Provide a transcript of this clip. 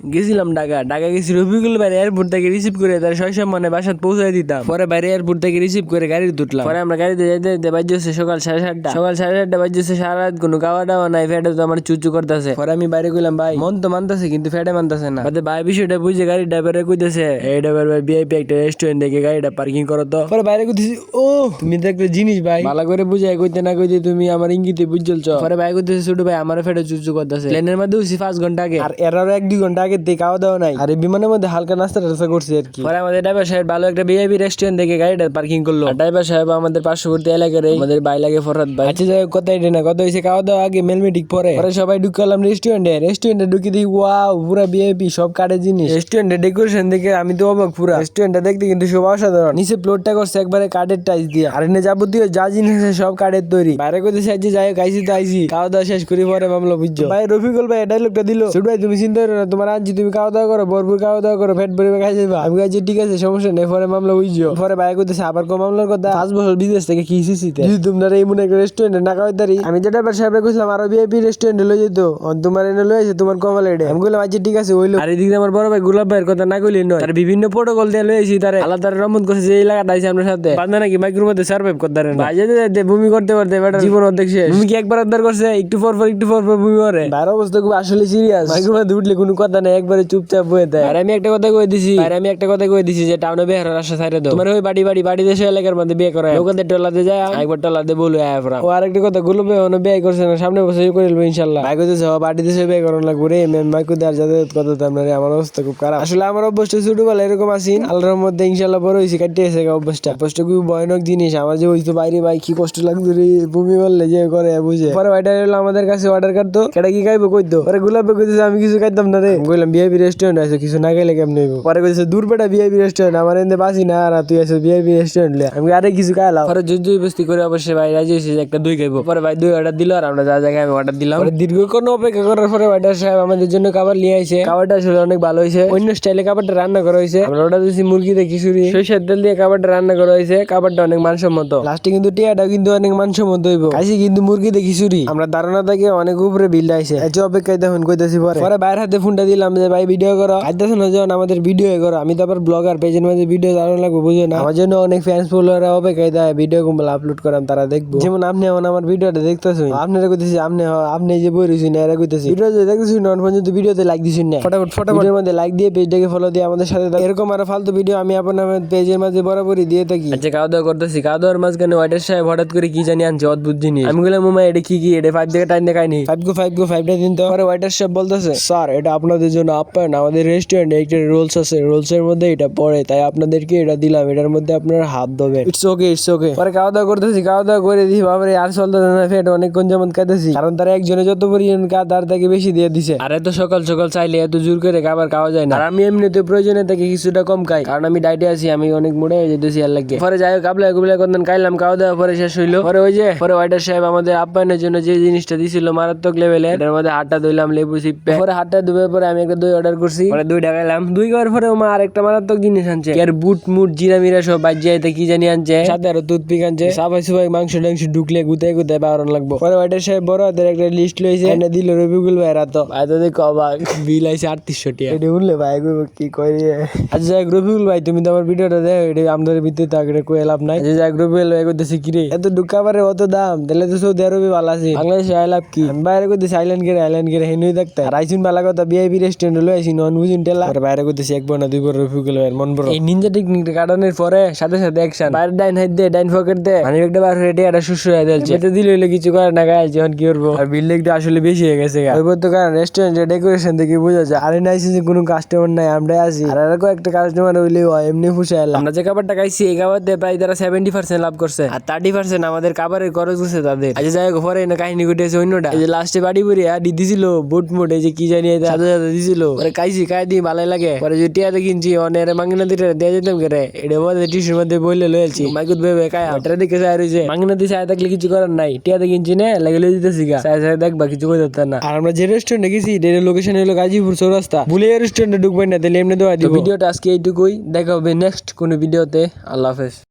গেছিলাম ঢাকা। ঢাকা গেছি রবিকুল ভাই এয়ারপোর্ট থেকে রিসিভ করে তার শৈশব মানে বাসাত পৌঁছায় দিতাম। পরে বাইরে এয়ারপোর্ট থেকে রিসিভ করে গাড়ি তুটলাম। পরে আমরা গাড়িতে যাইতে যাইতে বাজছে সকাল সাড়ে সাতটা। সকাল সাড়ে সাতটা বাজছে সারা রাত কোনো খাওয়া দাওয়া নাই ফেটে তো আমার চুচু করতেছে। পরে আমি বাইরে কইলাম, ভাই, মন তো মানতেছে কিন্তু ফেটে মানতেছে না। বাদে ভাই বিষয়টা বুঝে গাড়ি ড্রাইভারে কইতেছে, এই ড্রাইভার ভাই একটা রেস্টুরেন্ট দেখে গাড়িটা পার্কিং করো তো। পরে বাইরে কইতেছি, ও, তুমি তো একটা জিনিস ভাই। ভালো করে বুঝাই কইতে না কইতে তুমি আমার ইঙ্গিতে বুঝলছ পরে ভাই কইতেছে, ছোট ভাই আমার ফেটে চুচু করতেছে। প্লেনের মধ্যে উঠছি পাঁচ ঘণ্টা আগে। আর এরারও এক দুই ঘণ্টা আগে দিয়ে খাওয়া দাওয়া নাই। আর এই বিমানের মধ্যে হালকা নাস্তা টাস্তা করছি আর কি। পরে আমাদের ড্রাইভার সাহেব ভালো একটা ভিআইপি রেস্টুরেন্ট দেখে গাড়িটা পার্কিং করল। ড্রাইভার সাহেব আমাদের পার্শ্ববর্তী এলাকার আমাদের বাই লাগে ফরাত ভাই। আচ্ছা যাই কথা এটা না কথা হয়েছে খাওয়া দাওয়া আগে মেলমেটিক পরে। পরে সবাই ঢুকালাম রেস্টুরেন্টে রেস্টুরেন্টে ঢুকে দিই ওয়াও পুরা ভিআইপি সব কাঠের জিনিস। রেস্টুরেন্টের ডেকোরেশন দেখে আমি তো অবাক পুরা। রেস্টুরেন্টটা দেখতে কিন্তু সব অসাধারণ। নিচে ফ্লোরটা করছে একবারে কাঠের টাইস দিয়ে। আর এনে যাবতীয় যা জিনিস আছে সব কাঠের তৈরি। বাইরে করতে চাইছি যাই হোক আইসি তো আইসি খাওয়া দাওয়া শেষ করি পরে মামলা বুঝছ। ভাই রফিকুল ভাই ডায়লগটা দিল। ছোট ভাই তুমি চিন্তা করো না তোমার আনছি তুমি খাওয়া দাওয়া করো ভরপুর খাওয়া দাওয়া করো ফেট ভরে খাই যাবা আমি কাছে ঠিক আছে সমস্যা নেই পরে মামলা বুঝছ পরে ভাই করতেছে আবার কো মামলার কথা? পাঁচ বছর বিদেশ থেকে কি সিসিতে যদি তোমরা এই মনে একটা রেস্টুরেন্টে না খাওয়াই তারি আমি যেটা এবার সাহেবরে কইছিলাম আরও ভিআইপি রেস্টুরেন্টে লই যেত। তোমার এনে লই আছে তোমার কমাল এডে আমি বললাম আচ্ছা ঠিক আছে হইল আর এদিকে আমার বড় ভাই গোলাপ ভাইয়ের কথা না কইলি নয়। তার বিভিন্ন প্রোটোকল দিয়ে লই আইছি তারে আলাদা রমন করছে যে এলাকাটা আছে আমার সাথে। বান্দা নাকি মাইক্রোর মধ্যে সার্ভাইভ করতে পারে না। যেতে যেতে বমি করতে করতে বেটার জীবন অর্ধেক শেষ। তুমি কি একবার উদ্ধার করছে? একটু পর পর একটু পর পর বমি করে ভাইয়ের অবস্থা খুব আসলে সিরিয়াস মাইক্রোর মধ্যে উঠলে কোনো কথা নেই একবারে চুপচাপ বয়ে দেয়। আর আমি একটা কথা কই দিছি। আর আমি একটা কথা কই দিছি যে টাউনে বিয়ে হারার আশা ছাইরে দাও। তোমার ওই বাড়ি বাড়ি বাড়ি দেশে এলাকার মধ্যে বিয়ে করা লোকেদের টলাতে যায়। একবার টলাতে বলবে আয় ও আরেকটা কথা গুলো বিয়ে বিয়ে করছে না সামনে বছর করে নেব ইনশাল্লাহ। ভাই কইতেছে বাড়ি দেশে বিয়ে করানো লাগবে রে মেম ভাই কইতে আর যাদের কথা আপনার আমার অবস্থা খুব খারাপ। আসলে আমার অভ্যস্ত ছোটবেলা এরকম আছিন আল্লাহর মধ্যে ইনশাল্লাহ বড় হয়েছি কাটিয়ে এসে অভ্যাসটা। অভ্যাসটা খুবই ভয়ানক জিনিস আমার যে হইতো বাইরে ভাই কি কষ্ট লাগতো রে বমি বললে যে করে বুঝে। পরে ওইটা হলো আমাদের কাছে অর্ডার করতো কেটা কি খাইবো কইতো? পরে গোলাপে কইতেছে আমি কিছু খাইতাম না রে। কইলাম ভিআইপি রেস্টুরেন্ট আছে কিছু না খাইলে কেমন হইবো? পরে কইতেছে দূর বেটা ভিআইপি রেস্টুরেন্ট আমার এনে বাসি না আর তুই আছে ভিআইপি রেস্টুরেন্ট লে। আমি আরে কিছু খাইলাম পরে জুজু বস্তি করে অবশ্যই ভাই রাজি হয়েছে একটা দুই খাইবো। পরে ভাই দুই অর্ডার দিল আর আমরা যা জায়গায় আমি অর্ডার দিলাম। পরে দীর্ঘক্ষণ অপেক্ষা করার পরে ওয়াইটার সাহেব আমাদের জন্য খাবার নিয়ে আইছে। খাবারটা আসলে অনেক ভালো হয়েছে। অন্য স্টাইলে খাবারটা রান্না করা হয়েছে। আমরা অর্ডার দিয়েছি মুরগি দিয়ে খিচুড়ি। সরিষার তেল দিয়ে খাবারটা রান্না করা হয়েছে। খাবারটা অনেক মানসম্মত। লাস্টে কিন্তু টিয়াটা কিন্তু অনেক মানসম্মত হইব। খাইছি কিন্তু মুরগি দিয়ে খিচুড়ি। আমরা ধারণা থেকে অনেক উপরে বিল আইছে। এই যে অপেক্ষায় দেখুন কইতাছি পরে। পরে বাইরের হাতে ফোনটা দিলাম। যে ভাই ভিডিও করো। আইতাছ না যখন আমাদের ভিডিও করো। আমি তো আবার ব্লগার পেজের মধ্যে ভিডিও দারুণ লাগবে বুঝো না? আমার জন্য অনেক ফ্যান্স ফলোয়াররা অপেক্ষায় দেয় ভিডিও গুলো আপলোড করাম তারা দেখব। যেমন আপনি এখন আমার ভিডিওটা দেখতেছেন আপনারা কইতেছি আপনি আপনি যে বই রয়েছেন এরা কইতেছি। ভিডিও যে দেখতেছি নন পর্যন্ত ভিডিওতে লাইক দিছেন না। ফটাফট ফটাফট। ভিডিওর মধ্যে লাইক দিয়ে পেজটাকে ফলো দিয়ে আমাদের সাথে। এরকম আরও ফালতু ভিডিও আমি আপনার পেজের মাঝে বরাবরই দিয়ে থাকি। আচ্ছা খাওয়া দাওয়া করতেছি। খাওয়া দাওয়ার মাঝখানে ওয়াইটার সাহেব হঠাৎ করে কি জানি আনছে অদ্ভুত জিনিস। আমি বললাম মামা এটা কি কি? এটা ফাইভ থেকে টাইম দেখায়নি ফাইভ গো ফাইভ গো ফাইভটা দিন তো। পরে ওয়াইটার সাহেব বলতেছে স্যার এটা আপনাদের জন্য আপ্যায়ন আমাদের রেস্টুরেন্টে একটা রোলস আছে রোলস এর মধ্যে এটা পড়ে তাই আপনাদেরকে এটা দিলাম এটার মধ্যে আপনারা হাত দেবেন ইটস ওকে ইটস ওকে পরে খাওয়া দাওয়া করতেছি খাওয়া দাওয়া করে দিই বাবারে আর চলতে না ফেট অনেকক্ষণ যেমন খাইতেছি। কারণ তারা একজনে যত পরিমাণ কা তার থেকে বেশি দিয়ে দিছে। আর এত সকাল সকাল চাইলে এত জোর করে খাবার খাওয়া যায় না। আর আমি এমনিতে প্রয়োজনে থেকে কিছুটা কম খাই কারণ আমি ডাইটে আছি আমি অনেক মোড়ে হয়ে যেতেছি আর লাগে পরে যাই হোক কাবলা গুবলা কন্দন খাইলাম খাওয়া দাওয়া পরে শেষ হইল। পরে ওই যে পরে ওয়াইটার সাহেব আমাদের আপ্যায়নের জন্য যে জিনিসটা দিছিল মারাত্মক লেভেলে এটার মধ্যে হাটটা ধুইলাম লেবু চিপে। পরে হাটটা ধুবে পরে আমি একটা দই অর্ডার করছি। পরে দই ঢাকাইলাম। দুই খাওয়ার পরে আমার আরেকটা মারাত্মক জিনিস আনছে। আর বুট মুট জিরা মিরা সব বাজিয়াইতে কি জানি আনছে। সাথে আরও টুথপিক আনছে। সাবাই সুবাই মাংস টাংস ঢুকলে গুতাই গুতাই বারণ লাগবো। পরে ওয়াইটার সাহেব বড় হাতের একটা লিস্ট লইছে। এনে দিল রবিকুল ভাই রাত ভাই তো দেখো অবাক বিল আইছে আটত্রিশশো টাকা। এটা উঠলে ভাই কি করি? আচ্ছা যাই হোক, রবিকুল ভাই তুমি তো আমার ভিডিওটা দেখো এটা আমাদের ভিতরে তো আগে কয়ে লাভ নাই। আচ্ছা যাই হোক, রবিকুল ভাই করতেছি কি রে এত ঢুকাবারে অত দাম? তাহলে তো সৌদি আরবে ভালো আছে। বাংলাদেশে আই লাভ কি? বাইরে করতেছি আইল্যান্ড গেরে আইল্যান্ড গেরে হেনুই দেখতে আর আইসুন ভালো কথা বিআইপি রেস্টুরেন্ট লই আইসি নন বুঝুন টেলা বাইরে করতেছি এক বোনা দুই বড় রফিকুল ভাই মন বড় এই নিনজা টেকনিকটা কাটানোর পরে সাথে সাথে অ্যাকশন বাইরে ডাইন হাইট দে ডাইন পকেট দে। মানে একটা বার রেডি একটা শুশ হয়ে দিলছে এটা দিলে হইলে কিছু করে না গায়ে যখন কি করব? আর বিল লেগটা আসলে বেশি হয়ে গেছে গা। ওই তো কারণ রেস্টুরেন্টের ডেকোরেশন দেখে বোঝা যায়। আরে নাইসি যে কোনো কাস্টমার নাই আমরাই আছি। আর আর একটা কাস্টমার হইলে এমনি ফুসে এলাম। আমরা যে খাবারটা খাইছি এই খাবার দিয়ে প্রায় তারা সেভেন্টি পার্সেন্ট লাভ করছে। আর থার্টি পার্সেন্ট আমাদের খাবারের খরচ হচ্ছে তাদের। আচ্ছা যাই হোক পরে না কাহিনী ঘটেছে অন্যটা। এই যে লাস্টে বাড়ি বুড়ি আর দিছিল বুট মুট এই যে কি জানি সাথে সাথে দিছিল। পরে খাইছি খাই দিই ভালোই লাগে। পরে যে টিয়াতে কিনছি অনেক মাংনা দিতে দিয়ে যেতাম কেটে এটা বলতে টিসুর মধ্যে বললে লয়েছি মাইকুত ভেবে খায়। ওটার দিকে চাই রয়েছে মাংনা দিয়ে চাই থাকলে কিছু করার নাই। টিয়াতে কিনছি না লাগে লয়ে দিতেছি গা। চাই চাই দেখবা কিছু করে দিতে না। আর আমরা যে রেস্টুরেন্টে গেছি এটা লোকেশন হলো গাজীপুর চৌরাস্তা। ভুলে রেস্টুরেন্টে ঢুকবেন না তাহলে এমনি দেওয়া দিব। ভিডিওটা আজকে এইটুকুই। দেখা হবে নেক্সট কোনো ভিডিওতে। আল্লাহ হাফেজ।